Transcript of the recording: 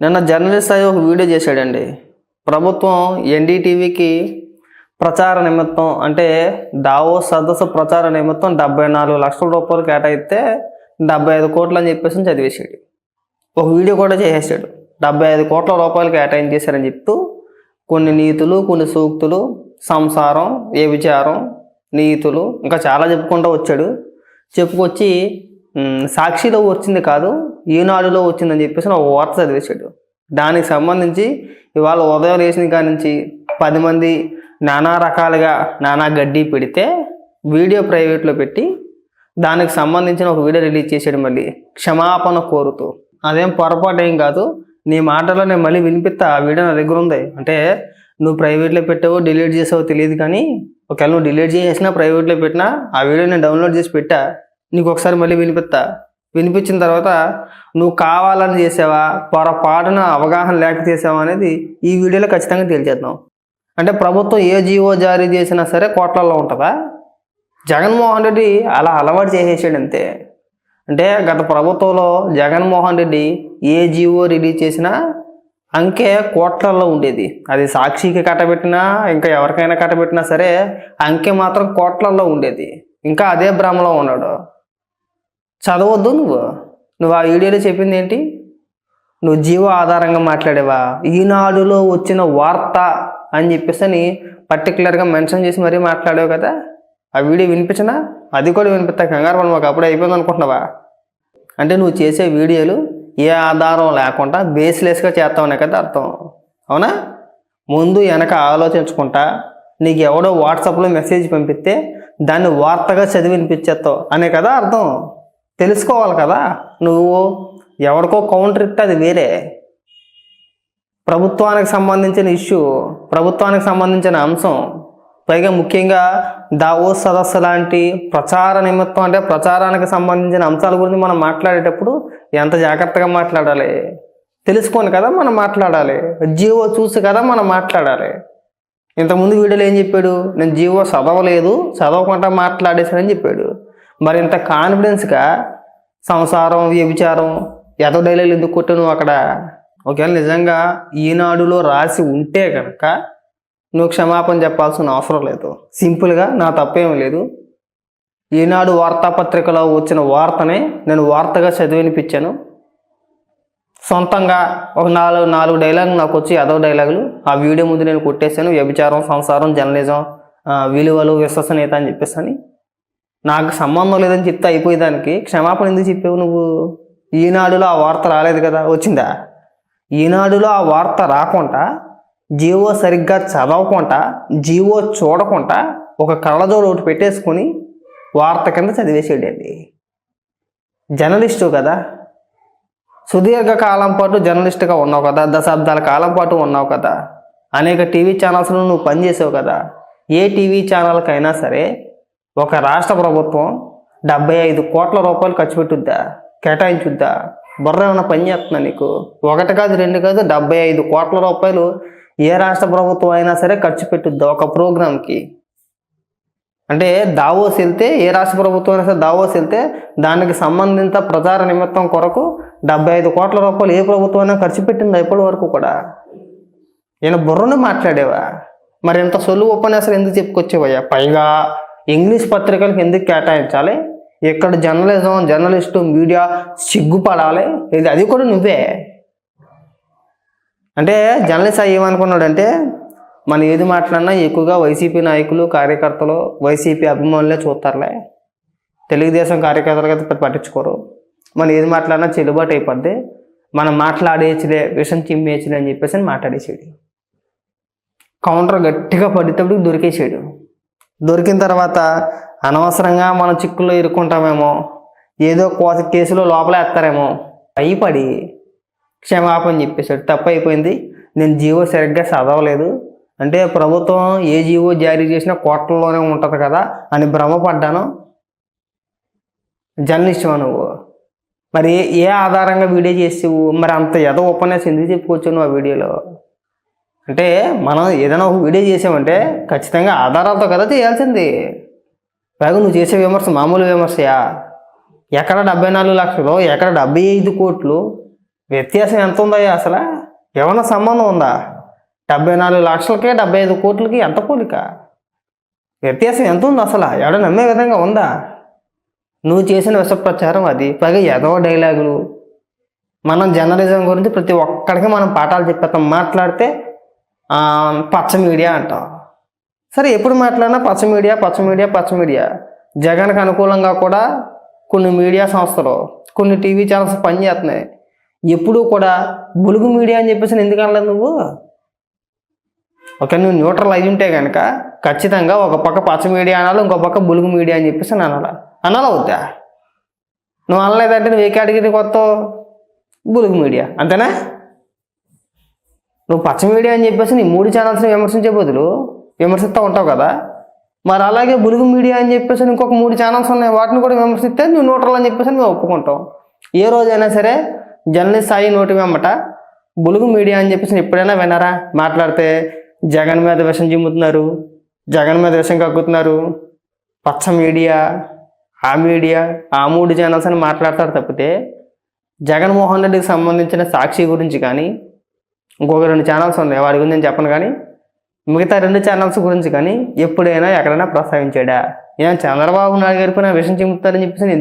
నిన్న జర్నలిస్ట్ అయ్యి ఒక వీడియో చేశాడండి. ప్రభుత్వం ఎన్డీటీవీకి ప్రచార నిమిత్తం అంటే దావో సదస్సు ప్రచార నిమిత్తం డెబ్బై నాలుగు లక్షల రూపాయలు కేటాయిస్తే డెబ్బై ఐదు కోట్లు అని చెప్పేసి చదివేశాడు. ఒక వీడియో కూడా చేసేసాడు డెబ్బై ఐదు కోట్ల రూపాయలు కేటాయించేశారని చెప్తూ కొన్ని నీతులు కొన్ని సూక్తులు సంసారం ఏ విచారం నీతులు ఇంకా చాలా చెప్పుకుంటూ వచ్చాడు. చెప్పుకొచ్చి సాక్షిలో వచ్చింది కాదు ఈనాడులో వచ్చిందని చెప్పేసి ఒక వార్త చదివేశాడు. దానికి సంబంధించి ఇవాళ ఉదయం లేచిన కాడి నుంచి పది మంది నానా రకాలుగా నానా గడ్డి పెడితే వీడియో ప్రైవేట్లో పెట్టి దానికి సంబంధించిన ఒక వీడియో రిలీజ్ చేశాడు మళ్ళీ. క్షమాపణ కోరుతూ. అదేం పొరపాటు ఏం కాదు నీ మాటలో నేను మళ్ళీ వినిపిస్తా ఆ వీడియో నా దగ్గర ఉంది. అంటే నువ్వు ప్రైవేట్లో పెట్టావో డిలీట్ చేసావో తెలియదు కానీ ఒకవేళ నువ్వు డిలీట్ చేసినా ప్రైవేట్లో పెట్టినా ఆ వీడియో నేను డౌన్లోడ్ చేసి పెట్టా. నీకు ఒకసారి మళ్ళీ వినిపిస్తా. వినిపించిన తర్వాత నువ్వు కావాలని చేసావా పొరపాటున అవగాహన లేక చేసావా అనేది ఈ వీడియోలో ఖచ్చితంగా తేల్చేద్దాం అంటే ప్రభుత్వం ఏ జీవో జారీ చేసినా సరే కోట్లలో ఉంటుందా? జగన్మోహన్ రెడ్డి అలా అలవాటు చేసేసాడు అంతే. అంటే గత ప్రభుత్వంలో జగన్మోహన్ రెడ్డి ఏ జీవో రిలీజ్ చేసినా అంకె కోట్లలో ఉండేది. అది సాక్షికి కట్టబెట్టినా ఇంకా ఎవరికైనా కట్టబెట్టినా సరే అంకె మాత్రం కోట్లలో ఉండేది. ఇంకా అదే భ్రమలో ఉన్నాడు. చదవద్దు నువ్వు. నువ్వు ఆ వీడియోలో చెప్పింది ఏంటి నువ్వు జీవ ఆధారంగా మాట్లాడేవా? ఈనాడులో వచ్చిన వార్త అని చెప్పేసి అని పర్టికులర్గా మెన్షన్ చేసి మరీ మాట్లాడావు కదా? ఆ వీడియో వినిపించినా అది కూడా వినిపిస్తా. కంగారు పడి మాకు అప్పుడే అయిపోయింది అనుకుంటున్నావా? అంటే నువ్వు చేసే వీడియోలు ఏ ఆధారం లేకుండా బేస్లెస్గా చేస్తావనే కదా అర్థం. అవునా? ముందు వెనక ఆలోచించుకుంటా. నీకు ఎవడో వాట్సాప్లో మెసేజ్ పంపిస్తే దాన్ని వార్తగా చదివి వినిపించేస్తావు. అనే కదా అర్థం. తెలుసుకోవాలి కదా. నువ్వు ఎవరికో కౌంటర్ ఇస్తే అది వేరే. ప్రభుత్వానికి సంబంధించిన ఇష్యూ ప్రభుత్వానికి సంబంధించిన అంశం. పైగా ముఖ్యంగా దావో సదస్సు లాంటి ప్రచార నిమిత్తం అంటే ప్రచారానికి సంబంధించిన అంశాల గురించి మనం మాట్లాడేటప్పుడు ఎంత జాగ్రత్తగా మాట్లాడాలి? తెలుసుకొని కదా మనం మాట్లాడాలి. జీవో చూసి కదా మనం మాట్లాడాలి. ఇంతకుముందు వీడియోలో ఏం చెప్పాడు? నేను జీవో చదవలేదు చదవకుండా మాట్లాడేశానని చెప్పాడు. మరి ఇంత కాన్ఫిడెన్స్గా సంసారం వ్యభిచారం ఎదో డైలాగులు ఎందుకు కొట్టావు అక్కడ? ఒకవేళ నిజంగా ఈనాడులో రాసి ఉంటే కనుక నువ్వు క్షమాపణ చెప్పాల్సిన అవసరం లేదు. సింపుల్గా నా తప్పేం లేదు. ఈనాడు వార్తాపత్రికలో వచ్చిన వార్తనే నేను వార్తగా చదివినిపించాను. సొంతంగా ఒక నాలుగు నాలుగు డైలాగులు నాకు వచ్చి అదో డైలాగులు ఆ వీడియో ముందు నేను కొట్టేశాను. వ్యభిచారం సంసారం జర్నలిజం విలువలు విశ్వసనీయత అని చెప్పేసి అని. నాకు సంబంధం లేదని చెప్తే అయిపోయేదానికి. క్షమాపణ ఎందుకు చెప్పావు నువ్వు? ఈనాడులో ఆ వార్త రాలేదు కదా? వచ్చిందా? ఈనాడులో ఆ వార్త రాకుండా జీవో సరిగ్గా చదవకుండా జీవో చూడకుండా ఒక కళ్ళజోడు ఒకటి పెట్టేసుకొని వార్త కింద చదివేసేయండి జర్నలిస్టు కదా? సుదీర్ఘ కాలం పాటు జర్నలిస్ట్గా ఉన్నావు కదా? దశాబ్దాల కాలం పాటు ఉన్నావు కదా? అనేక టీవీ ఛానల్స్లో నువ్వు పనిచేసావు కదా? ఏ టీవీ ఛానల్కైనా సరే ఒక రాష్ట్ర ప్రభుత్వం డెబ్బై ఐదు కోట్ల రూపాయలు ఖర్చు పెట్టుద్దా? కేటాయించుద్దా? బుర్ర ఏమైనా పని చేస్తున్నా నీకు? ఒకటి కాదు రెండు కాదు డెబ్బై ఐదు కోట్ల రూపాయలు ఏ రాష్ట్ర ప్రభుత్వం అయినా సరే ఖర్చు పెట్టుద్దా ఒక ప్రోగ్రామ్కి అంటే దావోస్ వెళ్తే ఏ రాష్ట్ర ప్రభుత్వం అయినా సరే దావోస్ వెళ్తే దానికి సంబంధిత ప్రచార నిమిత్తం కొరకు డెబ్బై ఐదు కోట్ల రూపాయలు ఏ ప్రభుత్వం అయినా ఖర్చు పెట్టిందా ఇప్పటి వరకు కూడా? ఈయన బుర్రను మాట్లాడేవా? మరి ఇంత సొల్లు ఉపన్యాసాలు ఎందుకు చెప్పుకొచ్చేవయ్యా? పైగా ఇంగ్లీష్ పత్రికలకు ఎందుకు కేటాయించాలి. ఇక్కడ జర్నలిజం జర్నలిస్టు మీడియా సిగ్గుపడాలి. ఇది అది కూడా నువ్వే. అంటే జర్నలిస్ట్ ఏమనుకున్నాడంటే మనం ఏది మాట్లాడినా ఎక్కువగా వైసీపీ నాయకులు కార్యకర్తలు వైసీపీ అభిమానులే చూస్తారులే. తెలుగుదేశం కార్యకర్తలు అయితే పట్టించుకోరు. మనం ఏది మాట్లాడినా చెల్లుబాటు అయిపోద్ది. మనం మాట్లాడేయచ్చులే విషం చిమ్మేయచ్చులే అని చెప్పేసి అని కౌంటర్ గట్టిగా పడేటప్పుడు దొరికేసాడు. దొరికిన తర్వాత అనవసరంగా మన చిక్కుల్లో ఇరుక్కుంటామేమో ఏదో కోత కేసులో లోపల వేస్తారేమో భయపడి క్షమాపణ చెప్పేశాడు. తప్పు అయిపోయింది నేను జీవో సరిగ్గా చదవలేదు. అంటే ప్రభుత్వం ఏ జీవో జారీ చేసినా కోట్లలోనే ఉంటుంది కదా అని భ్రమపడ్డాను. జర్నలిస్ట్ నువ్వు? మరి ఏ- ఆధారంగా వీడియో చేసేవు? మరి అంత ఏదో ఉపన్యాసం ఎందుకు చెప్పుకోవచ్చు నువ్వు ఆ వీడియోలో? అంటే మనం ఏదైనా ఒక వీడియో చేసామంటే ఖచ్చితంగా ఆధారాలతో కదా చేయాల్సింది. పైగా నువ్వు చేసే విమర్శ మామూలు విమర్శయా? ఎక్కడ డెబ్బై నాలుగు లక్షలు ఎక్కడ డెబ్బై ఐదు కోట్లు వ్యత్యాసం ఎంత ఉందా అసలు? ఏమైనా సంబంధం ఉందా? డెబ్బై నాలుగు లక్షలకే డెబ్బై ఐదు కోట్లకి ఎంత పోలిక? వ్యత్యాసం ఎంత ఉంది అసలు? ఎవడ నమ్మే విధంగా ఉందా? నువ్వు చేసిన విష ప్రచారం అది. పైగా ఏదో డైలాగులు మనం జర్నలిజం గురించి ప్రతి ఒక్కడికి మనం పాఠాలు చెప్పేస్తాం. మాట్లాడితే పచ్చ మీడియా అంటాం. సరే ఎప్పుడు మాట్లాడినా పచ్చ మీడియా పచ్చ మీడియా పచ్చ మీడియా. జగన్కి అనుకూలంగా కూడా కొన్ని మీడియా సంస్థలు కొన్ని టీవీ ఛానల్స్ పనిచేస్తున్నాయి. ఎప్పుడూ కూడా బులుగు మీడియా అని చెప్పేసి ఎందుకు అనలేదు నువ్వు? ఒక నువ్వు న్యూట్రల్ అయి ఉంటే కనుక ఖచ్చితంగా ఒక పక్క పచ్చ మీడియా అనాలి ఇంకో పక్క బులుగు మీడియా అని చెప్పేసి అనాలా అనాలి? అనాలా వద్దా? నువ్వు అనలేదంటే నువ్వు ఏ కేటగిరీ కొత్త బులుగు మీడియా. అంతేనా? నువ్వు పచ్చ మీడియా అని చెప్పేసి నీ మూడు ఛానల్స్ని విమర్శించే బదులు విమర్శిస్తూ ఉంటావు కదా. మరి అలాగే బులుగు మీడియా అని చెప్పేసి ఇంకొక మూడు ఛానల్స్ ఉన్నాయి. వాటిని కూడా విమర్శిస్తే నువ్వు న్యూట్రల్ అని చెప్పేసి మేము ఒప్పుకుంటాం ఏ రోజైనా సరే జర్నలిస్ట్ స్థాయి నోటి వెంబట బులుగు మీడియా అని చెప్పేసి ఎప్పుడైనా విన్నారా మాట్లాడితే జగన్ మీద విషం చిమ్ముతున్నారు జగన్ మీద విషం కక్కుతున్నారు పచ్చ మీడియా ఆ మీడియా ఆ మూడు ఛానల్స్ అని మాట్లాడతారు తప్పితే జగన్మోహన్ రెడ్డికి సంబంధించిన సాక్షి గురించి కానీ ఇంకొక రెండు ఛానల్స్ ఉన్నాయి. వాడి గురించి నేను చెప్పను కానీ మిగతా రెండు ఛానల్స్ గురించి కానీ ఎప్పుడైనా ఎక్కడైనా ప్రస్తావించాడా? నేను చంద్రబాబు నాయుడు గారికి నా విషయం చెబుతారని చెప్పేసి